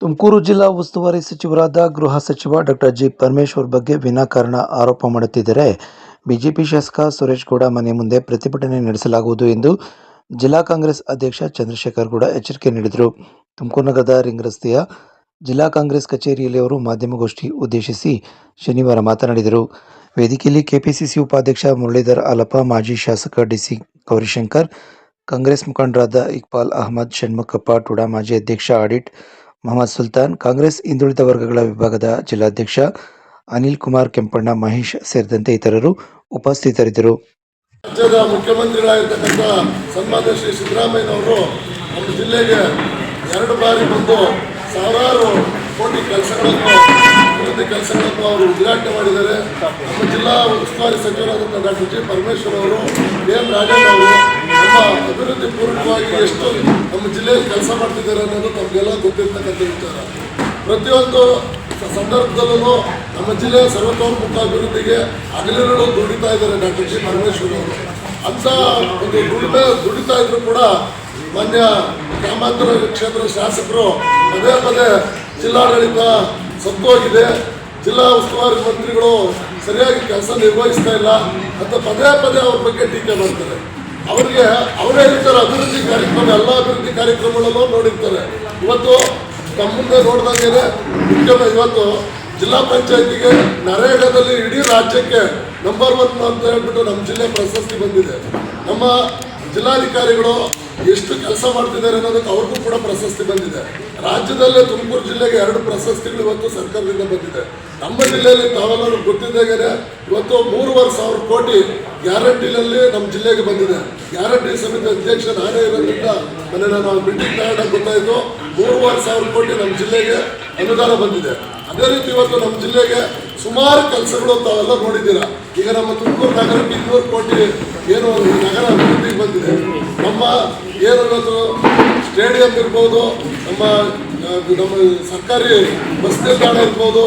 ತುಮಕೂರು ಜಿಲ್ಲಾ ಉಸ್ತುವಾರಿ ಸಚಿವರಾದ ಗೃಹ ಸಚಿವ ಡಾಕ್ಟರ್ ಜಿ ಪರಮೇಶ್ವರ್ ಬಗ್ಗೆ ವಿನಾಕಾರಣ ಆರೋಪ ಮಾಡುತ್ತಿದ್ದರೆ ಬಿಜೆಪಿ ಶಾಸಕ ಸುರೇಶ್ ಗೌಡ ಮನೆ ಮುಂದೆ ಪ್ರತಿಭಟನೆ ನಡೆಸಲಾಗುವುದು ಎಂದು ಜಿಲ್ಲಾ ಕಾಂಗ್ರೆಸ್ ಅಧ್ಯಕ್ಷ ಚಂದ್ರಶೇಖರ್ ಗೌಡ ಎಚ್ಚರಿಕೆ ನೀಡಿದರು. ತುಮಕೂರು ನಗರದ ರಿಂಗ್ ರಸ್ತೆಯ ಜಿಲ್ಲಾ ಕಾಂಗ್ರೆಸ್ ಕಚೇರಿಯಲ್ಲಿ ಅವರು ಮಾಧ್ಯಮಗೋಷ್ಠಿ ಉದ್ದೇಶಿಸಿ ಶನಿವಾರ ಮಾತನಾಡಿದರು. ವೇದಿಕೆಯಲ್ಲಿ ಕೆಪಿಸಿಸಿ ಉಪಾಧ್ಯಕ್ಷ ಮುರಳೀಧರ್ ಆಲಪ್ಪ, ಮಾಜಿ ಶಾಸಕ ಡಿಸಿ ಗೌರಿಶಂಕರ್, ಕಾಂಗ್ರೆಸ್ ಮುಖಂಡರಾದ ಇಕ್ಬಾಲ್ ಅಹಮದ್, ಷಣ್ಮುಖಪ್ಪ, ಟುಡಾ ಮಾಜಿ ಅಧ್ಯಕ್ಷ ಆಡಿಟ್ ಮೊಹಮ್ಮದ್ ಸುಲ್ತಾನ್, ಕಾಂಗ್ರೆಸ್ ಹಿಂದುಳಿದ ವರ್ಗಗಳ ವಿಭಾಗದ ಜಿಲ್ಲಾಧ್ಯಕ್ಷ ಅನಿಲ್ ಕುಮಾರ್ ಕೆಂಪಣ್ಣ, ಮಹೇಶ್ ಸೇರಿದಂತೆ ಇತರರು ಉಪಸ್ಥಿತರಿದ್ದರು. ರಾಜ್ಯದ ಮುಖ್ಯಮಂತ್ರಿಗಳಾಗಿರ್ತಕ್ಕಂಥ ಸನ್ಮಾನ್ಯ ಶ್ರೀ ಸಿದ್ದರಾಮಯ್ಯನವರು ನಮ್ಮ ಜಿಲ್ಲೆಗೆ ಎರಡು ಬಾರಿ ಬಂದು ಸಾವಿರಾರು ಕೋಟಿ ಕೆಲಸಗಳನ್ನು, ಅಭಿವೃದ್ಧಿ ಕೆಲಸಗಳನ್ನು ಅವರು ಉದ್ಘಾಟನೆ ಮಾಡಿದ್ದಾರೆ. ನಮ್ಮ ಜಿಲ್ಲಾ ಉಸ್ತುವಾರಿ ಸಚಿವರಾದಂಥ ಡಾಕ್ಟರ್ ಜಿ. ಪರಮೇಶ್ವರ್ ಅವರು ಎಂ. ರಾಜೇಂದ್ರ ಅವರು ಅಭಿವೃದ್ಧಿ ಪೂರ್ವಕವಾಗಿ ಎಷ್ಟು ನಮ್ಮ ಜಿಲ್ಲೆಯಲ್ಲಿ ಕೆಲಸ ಮಾಡ್ತಿದ್ದಾರೆ ಅನ್ನೋದು ನಮಗೆಲ್ಲ ಗೊತ್ತಿರ್ತಕ್ಕಂಥ ವಿಚಾರ. ಪ್ರತಿಯೊಂದು ಸಂದರ್ಭದಲ್ಲೂ ನಮ್ಮ ಜಿಲ್ಲೆಯ ಸರ್ವತೋಮುಖ ಅಭಿವೃದ್ಧಿಗೆ ಅಗಲಿರಲು ದುಡಿತಾ ಇದ್ದಾರೆ ಡಾಕ್ಟರ್ ಜಿ. ಪರಮೇಶ್ವರ್ ಅವರು. ಅಂತ ಒಂದು ದುಡಿಮೆ ದುಡಿತಾ ಇದ್ರು ಕೂಡ ಮಾನ್ಯ ಗ್ರಾಮಾಂತರ ಕ್ಷೇತ್ರದ ಶಾಸಕರು ಪದೇ ಪದೇ ಜಿಲ್ಲಾಡಳಿತ ಸತ್ತೋಗಿದೆ. ಜಿಲ್ಲಾ ಉಸ್ತುವಾರಿ ಮಂತ್ರಿಗಳು ಸರಿಯಾಗಿ ಕೆಲಸ ನಿರ್ವಹಿಸ್ತಾ ಇಲ್ಲ ಅಂತ ಪದೇ ಪದೇ ಅವ್ರ ಬಗ್ಗೆ ಟೀಕೆ ಮಾಡ್ತಾರೆ. ಅವರಿಗೆ ಅವರೇ ಇರ್ತಾರೆ ಅಭಿವೃದ್ಧಿ ಕಾರ್ಯಕ್ರಮ, ಎಲ್ಲ ಅಭಿವೃದ್ಧಿ ಕಾರ್ಯಕ್ರಮಗಳಲ್ಲೂ ನೋಡಿರ್ತಾರೆ. ಇವತ್ತು ತಮ್ಮ ಮುಂದೆ ನೋಡಿದಂಗೆ ಮುಖ್ಯಮ ಇವತ್ತು ಜಿಲ್ಲಾ ಪಂಚಾಯತಿಗೆ ನರೇಗಾದಲ್ಲಿ ಇಡೀ ರಾಜ್ಯಕ್ಕೆ ನಂಬರ್ ಒನ್ ಅಂತ ಹೇಳ್ಬಿಟ್ಟು ನಮ್ಮ ಜಿಲ್ಲೆ ಪ್ರಶಸ್ತಿ ಬಂದಿದೆ. ನಮ್ಮ ಜಿಲ್ಲಾಧಿಕಾರಿಗಳು ಎಷ್ಟು ಕೆಲಸ ಮಾಡ್ತಿದ್ದಾರೆ ಅನ್ನೋದಕ್ಕೆ ಅವ್ರಿಗೂ ಕೂಡ ಪ್ರಶಸ್ತಿ ಬಂದಿದೆ. ರಾಜ್ಯದಲ್ಲೇ ತುಮಕೂರು ಜಿಲ್ಲೆಗೆ ಎರಡು ಪ್ರಶಸ್ತಿಗಳು ಇವತ್ತು ಸರ್ಕಾರದಿಂದ ಬಂದಿದೆ. ನಮ್ಮ ಜಿಲ್ಲೆಯಲ್ಲಿ ತಾವೆಲ್ಲರೂ ಗೊತ್ತಿದ್ದಾಗೆ ಇವತ್ತು ಮೂರುವರೆ ಸಾವಿರ ಕೋಟಿ ಗ್ಯಾರಂಟಿನಲ್ಲಿ ನಮ್ಮ ಜಿಲ್ಲೆಗೆ ಬಂದಿದೆ. ಗ್ಯಾರಂಟಿ ಸಮಿತಿ ಅಧ್ಯಕ್ಷ ನಾನೇ ಇರೋದ್ರಿಂದ ಮೊನ್ನೆ ನಾನು ಮೀಟಿಂಗ್ ತಗೊಂಡಾಗ ಗೊತ್ತಾಯಿತು. ಮೂರುವರೆ ಸಾವಿರ ಕೋಟಿ ನಮ್ಮ ಜಿಲ್ಲೆಗೆ ಅನುದಾನ ಬಂದಿದೆ. ಅದೇ ರೀತಿ ಇವತ್ತು ನಮ್ಮ ಜಿಲ್ಲೆಗೆ ಸುಮಾರು ಕೆಲಸಗಳು ತಾವೆಲ್ಲ ನೋಡಿದ್ದೀರಾ. ಈಗ ನಮ್ಮ ತುಮಕೂರು ನಗರಕ್ಕೆ ಇನ್ನೂರು ಕೋಟಿ ಏನು ನಗರ ಅಭಿವೃದ್ಧಿಗೆ ಬಂದಿದೆ. ನಮ್ಮ ಏನು ಇವತ್ತು ಸ್ಟೇಡಿಯಂ ಇರ್ಬೋದು, ನಮ್ಮ ನಮ್ಮ ಸರ್ಕಾರಿ ಬಸ್ ನಿಲ್ದಾಣ ಇರ್ಬೋದು,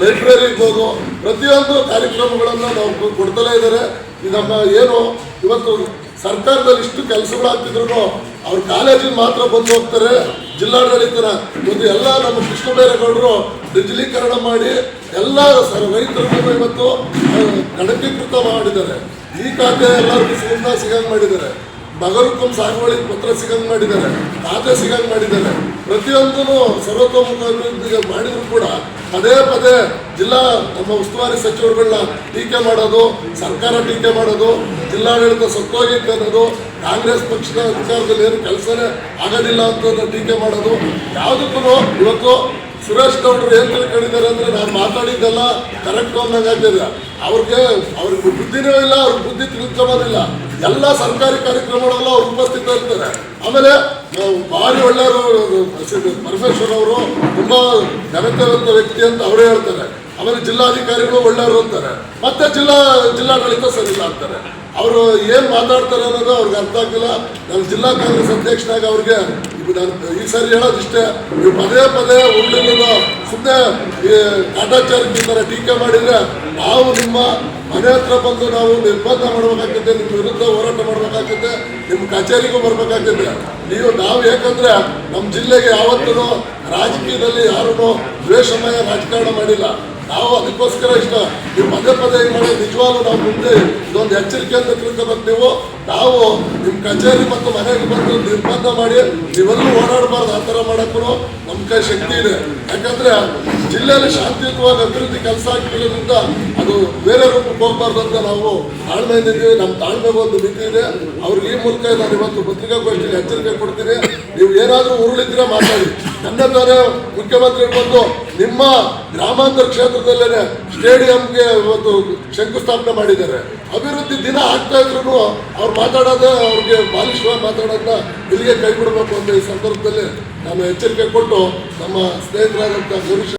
ಲೈಬ್ರರಿ ಇರ್ಬೋದು, ಪ್ರತಿಯೊಂದು ಕಾರ್ಯಕ್ರಮಗಳನ್ನು ನಾವು ಕೊಡ್ತಲೇ ಇದ್ದಾರೆ ಇದು ನಮ್ಮ ಏನು, ಇವತ್ತು ಸರ್ಕಾರದಲ್ಲಿ ಇಷ್ಟು ಕೆಲಸಗಳಾಗ್ತಿದ್ರು ಅವ್ರ ಕಾಲೇಜಿಗೆ ಮಾತ್ರ ಬಂದು ಹೋಗ್ತಾರೆ. ಜಿಲ್ಲಾಡಳಿತನ ಒಂದು ಎಲ್ಲ ನಮ್ಮ ಕೃಷ್ಣ ಬೈರೇಗೌಡರು ಡಿಜಿಲೀಕರಣ ಮಾಡಿ ಎಲ್ಲ ರೈತರನ್ನು ಇವತ್ತು ಗಣಕೀಕೃತ ಮಾಡಿದ್ದಾರೆ. ಈ ಖಾತೆ ಎಲ್ಲರಿಗೂ ಸುಗಂಧ ಸಿಗಂಗ್ ಮಾಡಿದ್ದಾರೆ. ಮಗರಕ್ಕೂ ಸಾಗುವಳಿ ಪತ್ರ ಸಿಗಂಗ್ ಮಾಡಿದ್ದಾರೆ ಖಾತೆ ಸಿಗಂಗ್ ಮಾಡಿದ್ದಾರೆ ಪ್ರತಿಯೊಂದೂ ಸರ್ವತೋಮುಖ ಅಭಿವೃದ್ಧಿಗೆ ಮಾಡಿದ್ರು ಕೂಡ ಪದೇ ಪದೇ ಜಿಲ್ಲಾ ನಮ್ಮ ಉಸ್ತುವಾರಿ ಸಚಿವರುಗಳನ್ನ ಟೀಕೆ ಮಾಡೋದು, ಸರ್ಕಾರ ಟೀಕೆ ಮಾಡೋದು, ಜಿಲ್ಲಾಡಳಿತ ಸತ್ತೋಗಿ ಅನ್ನೋದು, ಕಾಂಗ್ರೆಸ್ ಪಕ್ಷದ ಅಧಿಕಾರದಲ್ಲಿ ಏನು ಕೆಲಸನೇ ಆಗೋದಿಲ್ಲ ಅಂತ ಟೀಕೆ ಮಾಡೋದು. ಯಾವುದಕ್ಕೂ ಇವತ್ತು ಸುರೇಶ್ ಗೌಡರು ಏನ್ ತಿಳ್ಕೊಂಡಿದ್ದಾರೆ ಅಂದ್ರೆ ನಾನು ಮಾತಾಡಿದ್ದೆಲ್ಲ ಕರೆಕ್ಟ್ ಅನ್ನಂಗಾಗ್ತದೆ ಅವ್ರಿಗೆ ಅವ್ರಿಗೆ ಬುದ್ಧಿನೂ ಇಲ್ಲ, ಅವ್ರಿಗೆ ಬುದ್ಧಿ ತಿಳ್ಕೊಂಬೋದಿಲ್ಲ ಎಲ್ಲ ಸರ್ಕಾರಿ ಕಾರ್ಯಕ್ರಮಗಳೆಲ್ಲ ಅವ್ರು ಉಪಸ್ಥಿತ ಇರ್ತಾರೆ. ಆಮೇಲೆ ಭಾರಿ ಒಳ್ಳೆಯವರು ಪರಮೇಶ್ವರ್ ಅವರು ತುಂಬ ಘನತೆವಂತ ವ್ಯಕ್ತಿ ಅಂತ ಅವರೇ ಹೇಳ್ತಾರೆ. ಆಮೇಲೆ ಜಿಲ್ಲಾಧಿಕಾರಿಗಳು ಒಳ್ಳೆಯವರು ಅಂತಾರೆ. ಮತ್ತೆ ಜಿಲ್ಲಾ, ಜಿಲ್ಲಾಡಳಿತ ಸರಿ ಇಲ್ಲ ಅಂತಾರೆ. ಅವರು ಏನ್ ಮಾತಾಡ್ತಾರೆ ಅನ್ನೋದು ಅವ್ರಿಗೆ ಅರ್ಥ ಆಗಿಲ್ಲ. ನಾನು ಜಿಲ್ಲಾ ಕಾಂಗ್ರೆಸ್ ಅಧ್ಯಕ್ಷನಾಗ ಅವ್ರಿಗೆ ನಾನು ಈ ಸಾರಿ ಹೇಳೋದಿಷ್ಟೇ, ನೀವು ಪದೇ ಪದೇ ಉರುಳಿಲ್ಲದ ಸುಮ್ಮನೆ ಈ ಕಾಟಾಚಾರಕ್ಕೆ ಥರ ಟೀಕೆ ಮಾಡಿದ್ರೆ ನಾವು ನಿಮ್ಮ ಮನೆ ಹತ್ರ ಬಂದು ನಾವು ನಿರ್ಬಂಧ ಮಾಡಬೇಕಾಗ್ತದೆ, ನಿಮ್ಮ ವಿರುದ್ಧ ಹೋರಾಟ ಮಾಡಬೇಕಾಗ್ತದೆ, ನಿಮ್ಮ ಕಚೇರಿಗೂ ಬರಬೇಕಾಗ್ತದೆ. ನೀವು ನಾವು ಯಾಕಂದ್ರೆ ನಮ್ಮ ಜಿಲ್ಲೆಗೆ ಯಾವತ್ತೂ ರಾಜಕೀಯದಲ್ಲಿ ಯಾರೂ ದ್ವೇಷಮಯ ರಾಜಕಾರಣ ಮಾಡಿಲ್ಲ. ನಾವು ಅದಕ್ಕೋಸ್ಕರ ಇಷ್ಟ, ನೀವು ಪದೇ ಪದೇ ನಿಜವಾಗ್ಲೂ ನಾವು ಮುಂದೆ ಇದೊಂದು ಎಚ್ಚರಿಕೆಯನ್ನು ತಿಳ್ಕೊಬೇಕು ನೀವು. ನಾವು ನಿಮ್ಮ ಕಚೇರಿ ಮತ್ತು ಮನೆಗೆ ಬಂದು ನಿರ್ಬಂಧ ಮಾಡಿ ನೀವೆಲ್ಲೂ ಓಡಾಡಬಾರ್ದು, ಆ ಥರ ಮಾಡೋಕ್ಕೂ ನಮ್ಮ ಕೈ ಶಕ್ತಿ ಇದೆ. ಯಾಕಂದ್ರೆ ಜಿಲ್ಲೆಯಲ್ಲಿ ಶಾಂತಿಯುತವಾಗಿ ಅಭಿವೃದ್ಧಿ ಕೆಲಸ ಆಗ್ತಿರೋದ್ರಿಂದ ಅದು ಬೇರೆ ರೂಪಕ್ಕೆ ಹೋಗ್ಬಾರ್ದು ಅಂತ ನಾವು ತಾಳ್ಮೆ ಇದ್ದೀವಿ. ನಮ್ಮ ತಾಳ್ಮೆ ಒಂದು ಮಿತಿ ಇದೆ. ಅವ್ರಿಗೆ ಈ ಮೂಲಕ ನಾನು ಇವತ್ತು ಪತ್ರಿಕಾಗೋಷ್ಠಿಗೆ ಎಚ್ಚರಿಕೆ ಕೊಡ್ತೀನಿ. ನೀವು ಏನಾದರೂ ಉರುಳಿದ್ರೆ ಮಾತಾಡಿ. ತಾನೇ ಮುಖ್ಯಮಂತ್ರಿ ಬಂದು ನಿಮ್ಮ ಗ್ರಾಮಾಂತರ ಕ್ಷೇತ್ರದಲ್ಲೇ ಸ್ಟೇಡಿಯಂಗೆ ಒಂದು ಶಂಕುಸ್ಥಾಪನೆ ಮಾಡಿದ್ದಾರೆ. ಅಭಿವೃದ್ಧಿ ದಿನ ಆಗ್ತಾ ಇದ್ರು ಅವ್ರು ಮಾತಾಡೋದೇ ಅವ್ರಿಗೆ ಬಾಲಿಸುವ ಮಾತಾಡೋದನ್ನ ಇಲ್ಲಿಗೆ ಕೈ ಬಿಡಬೇಕು ಅಂತ ಈ ಸಂದರ್ಭದಲ್ಲಿ ನಾನು ಎಚ್ಚರಿಕೆ ಕೊಟ್ಟು ನಮ್ಮ ಸ್ನೇಹಿತರಾದಂಥ ಗುರುಶ